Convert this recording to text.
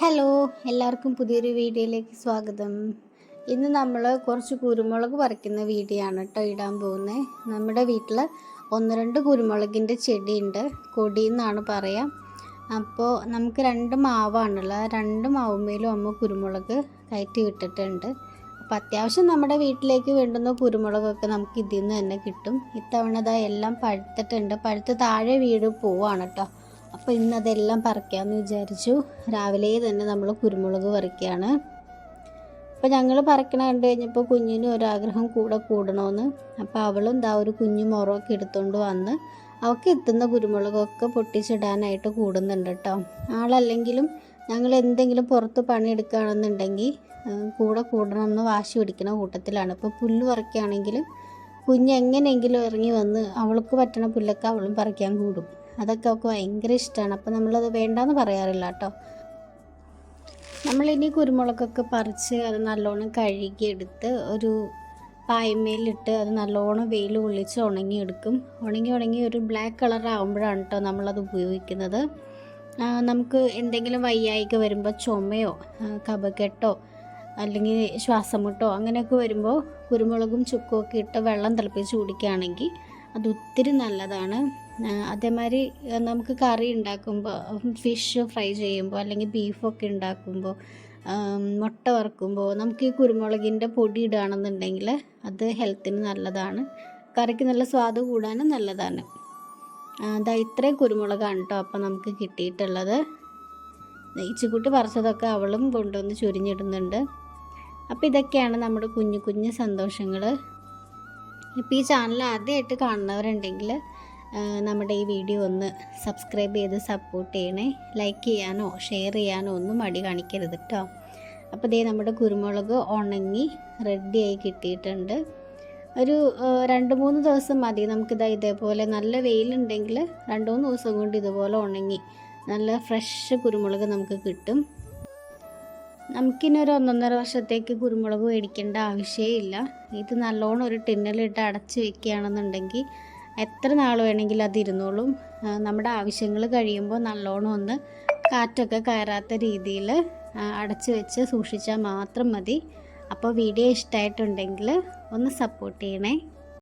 Hello എല്ലാവർക്കും പുതിയൊരു വീഡിയോയിലേക്ക് സ്വാഗതം. ഇന്ന് നമ്മൾ കുറച്ച് കുരുമുളക് പറിക്കുന്ന വീഡിയോ ആണ് കേട്ടോ ഇടാൻ പോകുന്നത് നമ്മുടെ വീട്ടിൽ ഒന്ന് രണ്ട് കുരുമുളകിന്റെ ചെടിയുണ്ട്. കൊടി എന്നാണ് പറയാം. അപ്പോൾ നമുക്ക് രണ്ട് മാവാണുള്ളത്. രണ്ട് മാവുമേലും അമ്മ കുരുമുളക് കയറ്റി വിട്ടിട്ടുണ്ട്. അപ്പോൾ അത്യാവശ്യം നമ്മുടെ വീട്ടിലേക്ക് വേണ്ടുന്ന കുരുമുളകൊക്കെ നമുക്ക് ഇതിൽ നിന്ന് തന്നെ കിട്ടും. ഇത്തവണ ഇതാ എല്ലാം പഴുത്തിട്ടുണ്ട്. പഴുത്ത് താഴെ വീട് പോവാണ് കേട്ടോ അപ്പോൾ ഇന്ന് അതെല്ലാം പറിക്കാമെന്ന് വിചാരിച്ചു. രാവിലെ തന്നെ നമ്മൾ കുരുമുളക് പറിക്കുകയാണ് അപ്പോൾ ഞങ്ങൾ പറിക്കണ കണ്ടു കഴിഞ്ഞപ്പോൾ കുഞ്ഞിന് ഒരാഗ്രഹം കൂടെ കൂടണമെന്ന് അപ്പോൾ അവളും ദാ ഒരു കുഞ്ഞു മുറമൊക്കെ എടുത്തുകൊണ്ട് വന്ന് അവൾക്ക് എത്തുന്ന കുരുമുളകൊക്കെ പൊട്ടിച്ചിടാനായിട്ട് കൂടുന്നുണ്ട് കേട്ടോ ആളല്ലെങ്കിലും ഞങ്ങൾ എന്തെങ്കിലും പുറത്ത് പണിയെടുക്കുകയാണെന്നുണ്ടെങ്കിൽ കൂടെ കൂടണമെന്ന് വാശി പിടിക്കുന്ന കൂട്ടത്തിലാണ്. ഇപ്പോൾ പുല്ല് പറിക്കുകയാണെങ്കിൽ കുഞ്ഞ് എങ്ങനെയെങ്കിലും ഇറങ്ങി വന്ന് അവൾക്ക് പറ്റണ പുല്ലൊക്കെ അവളും പറിക്കാൻ കൂടും. അതൊക്കെ അവൾക്ക് ഭയങ്കര ഇഷ്ടമാണ് അപ്പോൾ നമ്മളത് വേണ്ടാന്ന് പറയാറില്ല കേട്ടോ. നമ്മളിനി കുരുമുളകൊക്കെ പറിച്ച് അത് നല്ലോണം കഴുകിയെടുത്ത് ഒരു പായ്മേലിട്ട് അത് നല്ലോണം വെയിൽ കൊള്ളിച്ച് ഉണങ്ങിയെടുക്കും. ഉണങ്ങി ഉണങ്ങി ഒരു ബ്ലാക്ക് കളർ ആകുമ്പോഴാണ് കേട്ടോ നമ്മളത് ഉപയോഗിക്കുന്നത്. നമുക്ക് എന്തെങ്കിലും വയ്യായിക വരുമ്പോൾ ചുമയോ കപകെട്ടോ അല്ലെങ്കിൽ ശ്വാസമുട്ടോ അങ്ങനെയൊക്കെ വരുമ്പോൾ കുരുമുളകും ചുക്കും ഒക്കെ ഇട്ട് വെള്ളം തിളപ്പിച്ച് കുടിക്കുകയാണെങ്കിൽ അത് ഒത്തിരി നല്ലതാണ്. അതേമാതിരി നമുക്ക് കറി ഉണ്ടാക്കുമ്പോൾ ഫിഷ് ഫ്രൈ ചെയ്യുമ്പോൾ അല്ലെങ്കിൽ ബീഫൊക്കെ ഉണ്ടാക്കുമ്പോൾ മുട്ട വറുക്കുമ്പോൾ നമുക്ക് ഈ കുരുമുളകിന്റെ പൊടി ഇടുകയാണെന്നുണ്ടെങ്കിൽ അത് ഹെൽത്തിന് നല്ലതാണ്. കറിക്ക് നല്ല സ്വാദ് കൂടാനും നല്ലതാണ്. അതാ ഇത്രയും കുരുമുളകാണ് കേട്ടോ അപ്പം നമുക്ക് കിട്ടിയിട്ടുള്ളത്. ഇച്ചിക്കുട്ടി പറിച്ചതൊക്കെ അവളും കൊണ്ടുവന്ന് ചൊരിഞ്ഞിടുന്നുണ്ട്. അപ്പോൾ ഇതൊക്കെയാണ് നമ്മുടെ കുഞ്ഞു കുഞ്ഞു സന്തോഷങ്ങൾ ഇപ്പോൾ ഈ ചാനൽ ആദ്യമായിട്ട് കാണുന്നവരുണ്ടെങ്കിൽ നമ്മുടെ ഈ വീഡിയോ ഒന്ന് സബ്സ്ക്രൈബ് ചെയ്ത് സപ്പോർട്ട് ചെയ്യണേ. ലൈക്ക് ചെയ്യാനോ ഷെയർ ചെയ്യാനോ ഒന്നും മടി കാണിക്കരുത് കേട്ടോ അപ്പോൾ ഇതേ നമ്മുടെ കുരുമുളക് ഉണങ്ങി റെഡിയായി കിട്ടിയിട്ടുണ്ട്. ഒരു രണ്ട് മൂന്ന് ദിവസം മതി. നമുക്കിതാ ഇതേപോലെ നല്ല വെയിലുണ്ടെങ്കിൽ രണ്ട് മൂന്ന് ദിവസം കൊണ്ട് ഇതുപോലെ ഉണങ്ങി നല്ല ഫ്രഷ് കുരുമുളക് നമുക്ക് കിട്ടും. നമുക്കിനി ഒരു ഒന്നൊന്നര വർഷത്തേക്ക് കുരുമുളക് മേടിക്കേണ്ട ആവശ്യമേ ഇല്ല. ഇത് നല്ലോണം ഒരു ടിന്നിലിട്ട് അടച്ച് വെക്കുകയാണെന്നുണ്ടെങ്കിൽ എത്ര നാൾ വേണമെങ്കിലും അത് ഇരുന്നോളും. ആ, നമ്മുടെ ആവശ്യങ്ങൾ കഴിയുമ്പോൾ നല്ലോണം ഒന്ന് കാറ്റൊക്കെ കയറാത്ത രീതിയിൽ അടച്ച് വെച്ച് സൂക്ഷിച്ചാൽ മാത്രം മതി. അപ്പോൾ വീഡിയോ ഇഷ്ടമായിട്ടുണ്ടെങ്കിൽ ഒന്ന് സപ്പോർട്ട് ചെയ്യണേ.